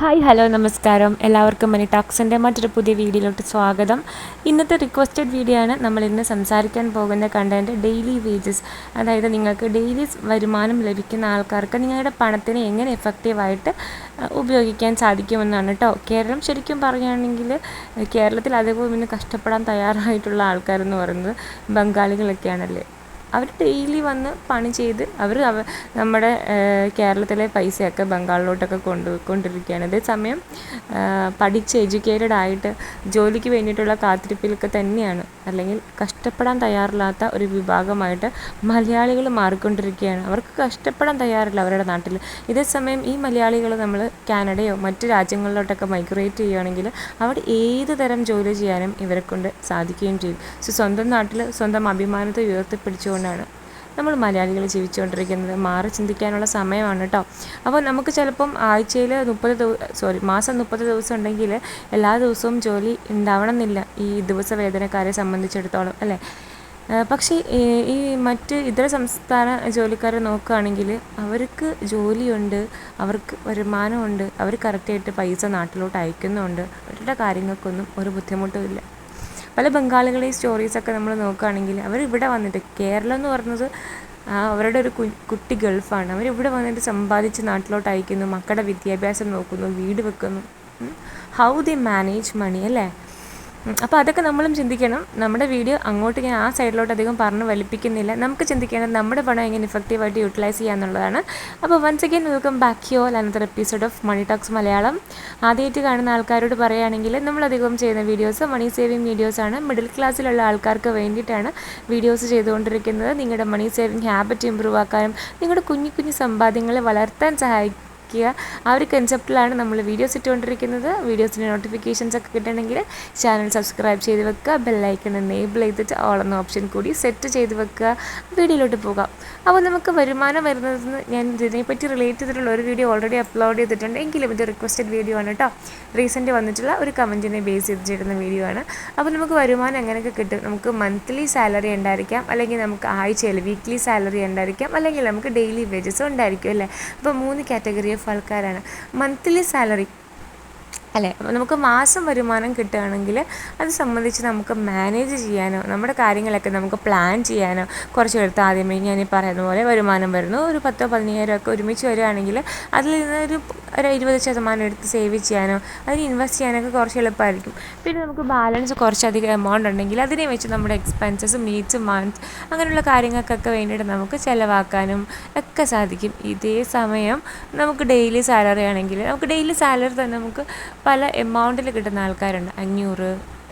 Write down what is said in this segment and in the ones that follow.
Hi hello നമസ്കാരം. എല്ലാവർക്കും മണി ടോക്സിന്റെ മറ്റൊരു പുതിയ വീഡിയോയിലോട്ട് സ്വാഗതം. ഇന്നത്തെ റിക്വസ്റ്റഡ് വീഡിയോ ആണ് നമ്മൾ ഇന്ന് സംസാരിക്കാൻ പോകുന്ന കണ്ടന്റ് ഡെയിലി വേജസ് അതായത് നിങ്ങൾക്ക് ഡെയിലി വരുമാനം ലഭിക്കുന്ന ആൾക്കാർക്ക് നിങ്ങളുടെ പണത്തിനെ എങ്ങനെ എഫക്റ്റീവായിട്ട് ഉപയോഗിക്കാൻ സാധിക്കുമെന്നാണ് കേട്ടോ കേരളം ശരിക്കും പറയുകയാണെങ്കിൽ കേരളത്തിൽ അതേപോലെ ഇന്ന് കഷ്ടപ്പെടാൻ തയ്യാറായിട്ടുള്ള ആൾക്കാരെന്ന് പറയുന്നത് ബംഗാളികളൊക്കെയാണല്ലേ? അവർ ഡെയിലി വന്ന് പണി ചെയ്ത് അവർ നമ്മുടെ കേരളത്തിലെ പൈസയൊക്കെ ബംഗാളിലോട്ടൊക്കെ കൊണ്ടുപോയിക്കൊണ്ടിരിക്കുകയാണ് അതേസമയം പഠിച്ച് എഡ്യൂക്കേറ്റഡ് ആയിട്ട് ജോലിക്ക് വേണ്ടിയിട്ടുള്ള കാത്തിരിപ്പിലൊക്കെ തന്നെയാണ്. അല്ലെങ്കിൽ കഷ്ടപ്പെടാൻ തയ്യാറില്ലാത്ത ഒരു വിഭാഗമായിട്ട് മലയാളികൾ മാറിക്കൊണ്ടിരിക്കുകയാണ്. അവർക്ക് കഷ്ടപ്പെടാൻ തയ്യാറില്ല അവരുടെ നാട്ടിൽ ഇതേസമയം ഈ മലയാളികൾ നമ്മൾ കാനഡയോ മറ്റ് രാജ്യങ്ങളിലോട്ടൊക്കെ മൈഗ്രേറ്റ് ചെയ്യുകയാണെങ്കിൽ അവിടെ ഏത് തരം ജോലി ചെയ്യാനും ഇവരെ കൊണ്ട് സാധിക്കുകയും ചെയ്യും. സ്വന്തം നാട്ടിൽ സ്വന്തം അഭിമാനത്തെ ഉയർത്തിപ്പിടിച്ചുകൊണ്ട് കൊണ്ടാണ് നമ്മൾ മലയാളികൾ ജീവിച്ചുകൊണ്ടിരിക്കുന്നത് മാറി ചിന്തിക്കാനുള്ള സമയമാണ് കേട്ടോ. അപ്പോൾ നമുക്ക് ചിലപ്പം ആഴ്ചയിൽ മുപ്പത് ദിവസം സോറി മാസം മുപ്പത് ദിവസം ഉണ്ടെങ്കിൽ എല്ലാ ദിവസവും ജോലി ഉണ്ടാവണമെന്നില്ല ഈ ദിവസ വേതനക്കാരെ സംബന്ധിച്ചിടത്തോളം അല്ലേ? പക്ഷേ ഈ മറ്റ് ഇതര സംസ്ഥാന ജോലിക്കാരെ നോക്കുകയാണെങ്കിൽ അവർക്ക് ജോലിയുണ്ട് അവർക്ക് വരുമാനമുണ്ട് അവർ കറക്റ്റായിട്ട് പൈസ നാട്ടിലോട്ട് അയക്കുന്നുണ്ട്. അവരുടെ കാര്യങ്ങൾക്കൊന്നും ഒരു ബുദ്ധിമുട്ടും ഇല്ല. പല ബംഗാളികളെ സ്റ്റോറീസൊക്കെ നമ്മൾ നോക്കുകയാണെങ്കിൽ അവർ ഇവിടെ വന്നിട്ട് കേരളം എന്ന് പറഞ്ഞത് അവരുടെ ഒരു കുട്ടി ഗൾഫാണ്. അവരിവിടെ വന്നിട്ട് സമ്പാദിച്ച് നാട്ടിലോട്ട് അയക്കുന്നു മക്കളുടെ വിദ്യാഭ്യാസം നോക്കുന്നു വീട് വെക്കുന്നു. ഹൗ ദി മാനേജ് മണി അല്ലേ? അപ്പോൾ അതൊക്കെ നമ്മളും ചിന്തിക്കണം. നമ്മുടെ വീഡിയോ അങ്ങോട്ട് ഞാൻ ആ സൈഡിലോട്ട് അധികം പറഞ്ഞ് വലിപ്പിക്കുന്നില്ല. നമുക്ക് ചിന്തിക്കേണ്ടത് നമ്മുടെ പണം എങ്ങനെ ഇഫക്റ്റീവായിട്ട് യൂട്ടിലൈസ് ചെയ്യുക എന്നുള്ളതാണ് അപ്പോൾ once again welcome back you all another episode of money talks Malayalam. ആദ്യമായിട്ട് കാണുന്ന ആൾക്കാരോട് പറയുകയാണെങ്കിൽ നമ്മളധികം ചെയ്യുന്ന വീഡിയോസ് മണി സേവിങ് വീഡിയോസാണ് മിഡിൽ ക്ലാസ്സിലുള്ള ആൾക്കാർക്ക് വേണ്ടിയിട്ടാണ് വീഡിയോസ് ചെയ്തുകൊണ്ടിരിക്കുന്നത്. നിങ്ങളുടെ മണി സേവിങ് ഹാബിറ്റ് ഇമ്പ്രൂവ് ആക്കാനും നിങ്ങളുടെ കുഞ്ഞു കുഞ്ഞു സമ്പാദ്യങ്ങളെ വളർത്താൻ സഹായിക്കും വെക്കുക ആ ഒരു കൺസെപ്റ്റിലാണ് നമ്മൾ വീഡിയോസ് ഇട്ടുകൊണ്ടിരിക്കുന്നത്. വീഡിയോസിന്റെ നോട്ടിഫിക്കേഷൻസ് ഒക്കെ കിട്ടണമെങ്കിൽ ചാനൽ സബ്സ്ക്രൈബ് ചെയ്ത് വെക്കുക. ബെല്ലൈക്കൺ എനേബിൾ ചെയ്തിട്ട് ഓൾ എന്ന ഓപ്ഷൻ കൂടി സെറ്റ് ചെയ്ത് വെക്കുക. വീഡിയോയിലോട്ട് പോകാം. അപ്പോൾ നമുക്ക് വരുമാനം വരുന്നതെന്ന് ഞാൻ ഇതിനെപ്പറ്റി റിലേറ്റ് ചെയ്തിട്ടുള്ള ഒരു വീഡിയോ ഓൾറെഡി അപ്ലോഡ് ചെയ്തിട്ടുണ്ട്. എങ്കിലും ഇത് റിക്വസ്റ്റഡ് വീഡിയോ ആണ് കേട്ടോ. റീസെന്റ് വന്നിട്ടുള്ള ഒരു കമന്റിനെ ബേസ് ചെയ്തിട്ടുന്ന വീഡിയോ ആണ്. അപ്പോൾ നമുക്ക് വരുമാനം എങ്ങനെയൊക്കെ കിട്ടും? നമുക്ക് മന്ത്ലി സാലറി ഉണ്ടായിരിക്കാം. അല്ലെങ്കിൽ നമുക്ക് ആഴ്ചയിൽ വീക്ക്ലി സാലറി ഉണ്ടായിരിക്കാം. അല്ലെങ്കിൽ നമുക്ക് ഡെയിലി വേജസ് ഉണ്ടായിരിക്കും അല്ലേ? അപ്പോൾ മൂന്ന് കാറ്റഗറി ഓഫ് ആൾക്കാരാണ്. മന്ത്ലി സാലറി അല്ലേ? നമുക്ക് മാസം വരുമാനം കിട്ടുകയാണെങ്കിൽ അത് സംബന്ധിച്ച് നമുക്ക് മാനേജ് ചെയ്യാനോ നമ്മുടെ കാര്യങ്ങളൊക്കെ നമുക്ക് പ്ലാൻ ചെയ്യാനോ കുറച്ച് എടുത്ത് ആദ്യമേ ഞാൻ ഈ പറയുന്ന പോലെ വരുമാനം വരുന്നു. ഒരു പത്തോ പതിനയ്യായിരം ഒക്കെ ഒരുമിച്ച് വരികയാണെങ്കിൽ അതിൽ നിന്ന് ഒരു ഒരു ഇരുപത് ശതമാനം എടുത്ത് സേവ് ചെയ്യാനോ അതിന് ഇൻവെസ്റ്റ് ചെയ്യാനൊക്കെ കുറച്ച് എളുപ്പമായിരിക്കും. പിന്നെ നമുക്ക് ബാലൻസ് കുറച്ചധികം എമൗണ്ട് ഉണ്ടെങ്കിൽ അതിനെ വെച്ച് നമ്മുടെ എക്സ്പെൻസസ് മീറ്റ്സ് മന്ത്സ് അങ്ങനെയുള്ള കാര്യങ്ങൾക്കൊക്കെ വേണ്ടിയിട്ട് നമുക്ക് ചിലവാക്കാനും ഒക്കെ സാധിക്കും. ഇതേ സമയം നമുക്ക് ഡെയിലി സാലറി ആണെങ്കിൽ നമുക്ക് ഡെയിലി സാലറി തന്നെ നമുക്ക് പല എമൗണ്ടിൽ കിട്ടുന്ന ആൾക്കാരുണ്ട്. അഞ്ഞൂറ്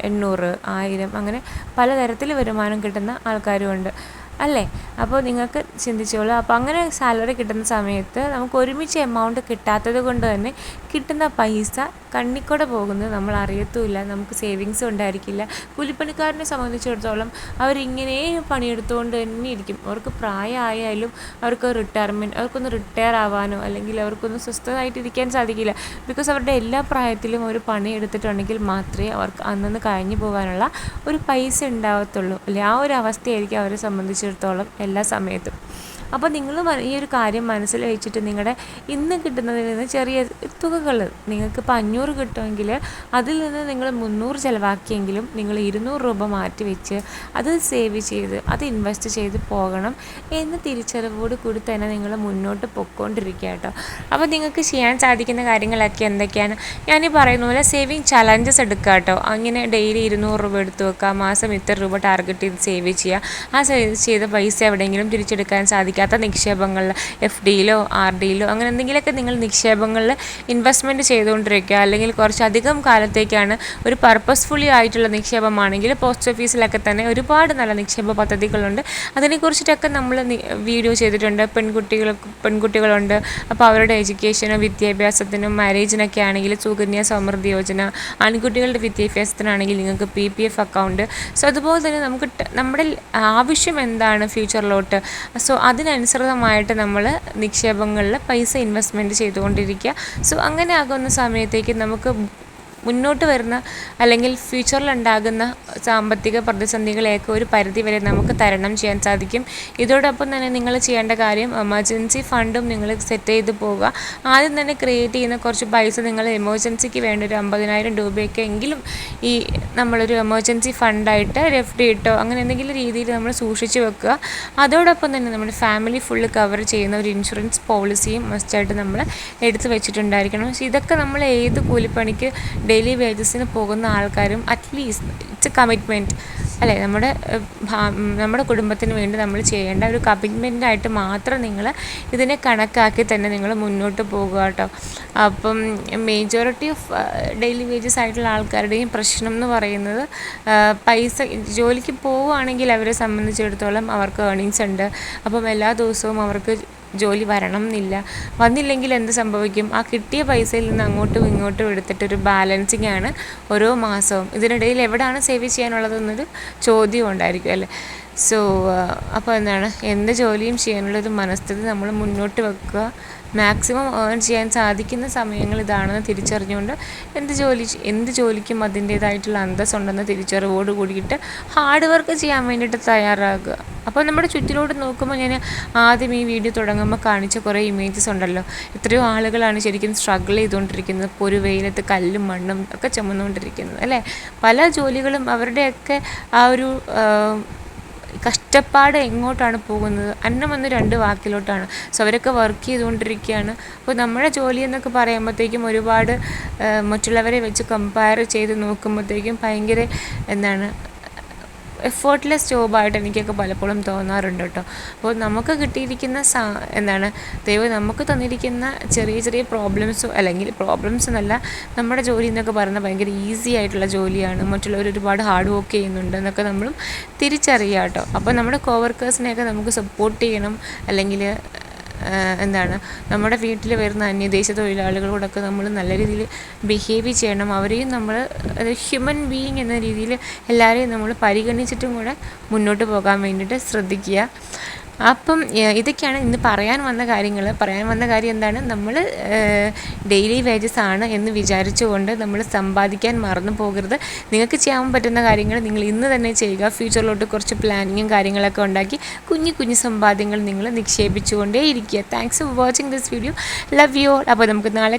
എണ്ണൂറ് ആയിരം അങ്ങനെ പലതരത്തിൽ വരുമാനം കിട്ടുന്ന ആൾക്കാരുമുണ്ട് അല്ലേ? അപ്പോൾ നിങ്ങൾക്ക് ചിന്തിച്ചോളൂ. അപ്പോൾ അങ്ങനെ സാലറി കിട്ടുന്ന സമയത്ത് നമുക്ക് ഒരുമിച്ച് എമൗണ്ട് കിട്ടാത്തത് കൊണ്ട് തന്നെ കിട്ടുന്ന പൈസ കണ്ണിക്കൂടെ പോകുന്നത് നമ്മൾ അറിയത്തുമില്ല നമുക്ക് സേവിങ്സ് ഉണ്ടായിരിക്കില്ല. കൂലിപ്പണിക്കാരനെ സംബന്ധിച്ചിടത്തോളം അവരിങ്ങനെ പണിയെടുത്തുകൊണ്ട് തന്നെ ഇരിക്കും. അവർക്ക് പ്രായമായാലും അവർക്ക് റിട്ടയർമെന്റ് അവർക്കൊന്ന് റിട്ടയർ ആവാനോ അല്ലെങ്കിൽ അവർക്കൊന്ന് സ്വസ്ഥമായിട്ടിരിക്കാൻ സാധിക്കില്ല. ബിക്കോസ് അവരുടെ എല്ലാ പ്രായത്തിലും അവർ പണിയെടുത്തിട്ടുണ്ടെങ്കിൽ മാത്രമേ അവർക്ക് അന്നന്ന് കഴിഞ്ഞു പോകാനുള്ള ഒരു പൈസ ഉണ്ടാവത്തുള്ളൂ. അല്ലെ ആ ഒരു അവസ്ഥയായിരിക്കും അവരെ സംബന്ധിച്ചിടത്തോളം എല്ലാ സമയത്തും. അപ്പോൾ നിങ്ങൾ ഈ ഒരു കാര്യം മനസ്സിൽ വെച്ചിട്ട് നിങ്ങളുടെ ഇന്ന് കിട്ടുന്നതിൽ നിന്ന് ചെറിയ തുകകൾ നിങ്ങൾക്കിപ്പോൾ അഞ്ഞൂറ് കിട്ടുമെങ്കിൽ അതിൽ നിന്ന് നിങ്ങൾ മുന്നൂറ് ചിലവാക്കിയെങ്കിലും നിങ്ങൾ ഇരുന്നൂറ് രൂപ മാറ്റി വെച്ച് അത് സേവ് ചെയ്ത് അത് ഇൻവെസ്റ്റ് ചെയ്ത് പോകണം എന്ന തിരിച്ചറിവോട് കൂടി തന്നെ നിങ്ങൾ മുന്നോട്ട് പൊയ്ക്കൊണ്ടിരിക്കുക കേട്ടോ. അപ്പോൾ നിങ്ങൾക്ക് ചെയ്യാൻ സാധിക്കുന്ന കാര്യങ്ങളൊക്കെ എന്തൊക്കെയാണ്? ഈ പറയുന്ന പോലെ സേവിങ് ചലഞ്ചസ് എടുക്കുക കേട്ടോ. അങ്ങനെ ഡെയിലി ഇരുന്നൂറ് രൂപ എടുത്ത് വെക്കുക മാസം ഇത്ര രൂപ ടാർഗറ്റ് ചെയ്ത് സേവ് ചെയ്യുക. ആ സേവ് ചെയ്ത പൈസ എവിടെയെങ്കിലും തിരിച്ചെടുക്കാൻ സാധിക്കാത്ത നിക്ഷേപങ്ങളിൽ എഫ് ഡിയിലോ ആർ ഡിയിലോ അങ്ങനെ എന്തെങ്കിലുമൊക്കെ നിങ്ങൾ നിക്ഷേപങ്ങളിൽ ഇൻവെസ്റ്റ്മെന്റ് ചെയ്തുകൊണ്ടിരിക്കുക. അല്ലെങ്കിൽ കുറച്ചധികം കാലത്തേക്കാണ് ഒരു പർപ്പസ്ഫുള്ളി ആയിട്ടുള്ള നിക്ഷേപമാണെങ്കിൽ പോസ്റ്റ് ഓഫീസിലൊക്കെ തന്നെ ഒരുപാട് നല്ല നിക്ഷേപ പദ്ധതികളുണ്ട്. അതിനെക്കുറിച്ചിട്ടൊക്കെ നമ്മൾ വീഡിയോ ചെയ്തിട്ടുണ്ട്. പെൺകുട്ടികൾ പെൺകുട്ടികളുണ്ട്. അപ്പോൾ അവരുടെ എഡ്യൂക്കേഷനും വിദ്യാഭ്യാസത്തിനും മാരേജിനൊക്കെ ആണെങ്കിൽ സുകന്യ സമൃദ്ധി യോജന ആൺകുട്ടികളുടെ വിദ്യാഭ്യാസത്തിനാണെങ്കിൽ നിങ്ങൾക്ക് P P F account so അതുപോലെ തന്നെ നമുക്ക് നമ്മുടെ ആവശ്യം എന്താണ് ഫ്യൂച്ചറിലോട്ട് സോ അതിനനുസൃതമായിട്ട് നമ്മൾ നിക്ഷേപങ്ങളിൽ പൈസ ഇൻവെസ്റ്റ്മെന്റ് ചെയ്തുകൊണ്ടിരിക്കുക. സോ അങ്ങനെ ആകുന്ന സമയത്തേക്ക് നമുക്ക് മുന്നോട്ട് വരുന്ന അല്ലെങ്കിൽ ഫ്യൂച്ചറിൽ ഉണ്ടാകുന്ന സാമ്പത്തിക പ്രതിസന്ധികളെയൊക്കെ ഒരു പരിധി വരെ നമുക്ക് തരണം ചെയ്യാൻ സാധിക്കും. ഇതോടൊപ്പം തന്നെ നിങ്ങൾ ചെയ്യേണ്ട കാര്യം എമർജൻസി ഫണ്ടും നിങ്ങൾ സെറ്റ് ചെയ്ത് പോവുക. ആദ്യം തന്നെ ക്രിയേറ്റ് ചെയ്യുന്ന കുറച്ച് പൈസ നിങ്ങൾ എമർജൻസിക്ക് വേണ്ട ഒരു അമ്പതിനായിരം രൂപയൊക്കെ എങ്കിലും ഈ നമ്മളൊരു എമർജൻസി ഫണ്ടായിട്ട് എഫ് ഡി ഇട്ടോ അങ്ങനെ എന്തെങ്കിലും രീതിയിൽ നമ്മൾ സൂക്ഷിച്ച് വെക്കുക. അതോടൊപ്പം തന്നെ നമ്മുടെ ഫാമിലി ഫുള്ള് കവർ ചെയ്യുന്ന ഒരു ഇൻഷുറൻസ് പോളിസിയും മസ്റ്റായിട്ട് നമ്മൾ എടുത്തു വെച്ചിട്ടുണ്ടായിരിക്കണം. പക്ഷേ ഇതൊക്കെ നമ്മൾ ഏത് കൂലിപ്പണിക്ക് ഡെയിലി വേജസിന് പോകുന്ന ആൾക്കാരും അറ്റ്ലീസ്റ്റ് ഇറ്റ്സ് എ കമ്മിറ്റ്മെന്റ് അല്ലേ? നമ്മുടെ നമ്മുടെ കുടുംബത്തിന് വേണ്ടി നമ്മൾ ചെയ്യേണ്ട ഒരു കമ്മിറ്റ്മെന്റായിട്ട് മാത്രം നിങ്ങൾ ഇതിനെ കണക്കാക്കി തന്നെ നിങ്ങൾ മുന്നോട്ട് പോകുക കേട്ടോ. അപ്പം മേജോറിറ്റി ഓഫ് ഡെയിലി വേജസ് ആയിട്ടുള്ള ആൾക്കാരുടെയും പ്രശ്നം എന്ന് പറയുന്നത് പൈസ ജോലിക്ക് പോവുകയാണെങ്കിൽ അവരെ സംബന്ധിച്ചിടത്തോളം അവർക്ക് ഏണിങ്സ് ഉണ്ട്. അപ്പം എല്ലാ ദിവസവും അവർക്ക് ജോലി വരണം എന്നില്ല വന്നില്ലെങ്കിൽ എന്ത് സംഭവിക്കും? ആ കിട്ടിയ പൈസയിൽ നിന്ന് അങ്ങോട്ടും ഇങ്ങോട്ടും എടുത്തിട്ട് ഒരു ബാലൻസിങ് ആണ് ഓരോ മാസവും. ഇതിനിടയിൽ എവിടെയാണ് സേവ് ചെയ്യാനുള്ളതെന്നൊരു ചോദ്യം ഉണ്ടായിരിക്കും അല്ലേ? സോ അപ്പോൾ എന്താണ്? എന്ത് ജോലിയും ചെയ്യാനുള്ളൊരു മനസ്ഥിതി നമ്മൾ മുന്നോട്ട് വെക്കുക. മാക്സിമം ഏൺ ചെയ്യാൻ സാധിക്കുന്ന സമയങ്ങൾ ഇതാണെന്ന് തിരിച്ചറിഞ്ഞുകൊണ്ട് എന്ത് ജോലി എന്ത് ജോലിക്കും അതിന്റേതായിട്ടുള്ള അന്തസ്സുണ്ടെന്ന് തിരിച്ചറിവോട് കൂടിയിട്ട് ഹാർഡ് വർക്ക് ചെയ്യാൻ വേണ്ടിയിട്ട് തയ്യാറാകുക. അപ്പോൾ നമ്മുടെ ചുറ്റിലോട്ട് നോക്കുമ്പോൾ ഞാൻ ആദ്യം ഈ വീഡിയോ തുടങ്ങുമ്പോൾ കാണിച്ച കുറേ ഇമേജസ് ഉണ്ടല്ലോ. എത്രയോ ആളുകളാണ് ശരിക്കും സ്ട്രഗിൾ ചെയ്തുകൊണ്ടിരിക്കുന്നത്. ഇപ്പോൾ ഒരു വെയിലത്ത് കല്ലും മണ്ണും ഒക്കെ ചുമന്നുകൊണ്ടിരിക്കുന്നത് അല്ലേ? പല ജോലികളും അവരുടെയൊക്കെ ആ ഒരു കഷ്ടപ്പാട് എങ്ങോട്ടാണ് പോകുന്നത്? അന്നം വന്ന് രണ്ട് വാക്കിലോട്ടാണ്. സോ അവരൊക്കെ വർക്ക് ചെയ്തുകൊണ്ടിരിക്കുകയാണ്. അപ്പോൾ നമ്മുടെ ജോലി എന്നൊക്കെ പറയുമ്പോഴത്തേക്കും ഒരുപാട് മറ്റുള്ളവരെ വെച്ച് കമ്പയർ ചെയ്ത് നോക്കുമ്പോഴത്തേക്കും ഭയങ്കര എന്താണ് എഫേർട്ട്ലെസ് ജോബായിട്ട് എനിക്കൊക്കെ പലപ്പോഴും തോന്നാറുണ്ട് കേട്ടോ. അപ്പോൾ നമുക്ക് കിട്ടിയിരിക്കുന്ന സാ എന്താണ് ദൈവം നമുക്ക് തന്നിരിക്കുന്ന ചെറിയ ചെറിയ പ്രോബ്ലംസോ അല്ലെങ്കിൽ പ്രോബ്ലംസ് എന്നല്ല നമ്മുടെ ജോലി എന്നൊക്കെ പറയുന്നത് ഭയങ്കര ഈസി ആയിട്ടുള്ള ജോലിയാണ്. മറ്റുള്ളവർ ഒരുപാട് ഹാർഡ് വർക്ക് ചെയ്യുന്നുണ്ട് എന്നൊക്കെ നമ്മളും തിരിച്ചറിയാം കേട്ടോ. അപ്പോൾ നമ്മുടെ കോവർക്കേഴ്സിനെയൊക്കെ നമുക്ക് സപ്പോർട്ട് ചെയ്യണം. അല്ലെങ്കിൽ എന്താണ് നമ്മുടെ വീട്ടിൽ വരുന്ന അന്യദേശ തൊഴിലാളികളോടൊക്കെ നമ്മൾ നല്ല രീതിയിൽ ബിഹേവ് ചെയ്യണം. അവരെയും നമ്മൾ ഹ്യൂമൻ ബീയിങ് എന്ന രീതിയിൽ എല്ലാവരെയും നമ്മൾ പരിഗണിച്ചിട്ടും കൂടെ മുന്നോട്ട് പോകാൻ വേണ്ടിയിട്ട് ശ്രദ്ധിക്കുക. അപ്പം ഇതൊക്കെയാണ് ഇന്ന് പറയാൻ വന്ന കാര്യങ്ങൾ പറയാൻ വന്ന കാര്യം എന്താണ്? നമ്മൾ ഡെയിലി വേജസ് ആണ് എന്ന് വിചാരിച്ചുകൊണ്ട് നമ്മൾ സമ്പാദിക്കാൻ മറന്നു പോകരുത്. നിങ്ങൾക്ക് ചെയ്യാൻ പറ്റുന്ന കാര്യങ്ങൾ നിങ്ങൾ ഇന്ന് തന്നെ ചെയ്യുക. ഫ്യൂച്ചറിലോട്ട് കുറച്ച് പ്ലാനിങ്ങും കാര്യങ്ങളൊക്കെ ഉണ്ടാക്കി കുഞ്ഞു കുഞ്ഞു സമ്പാദ്യങ്ങൾ നിങ്ങൾ നിക്ഷേപിച്ചുകൊണ്ടേ ഇരിക്കുക thanks for watching this video love you all അപ്പോൾ നമുക്ക് നാളെ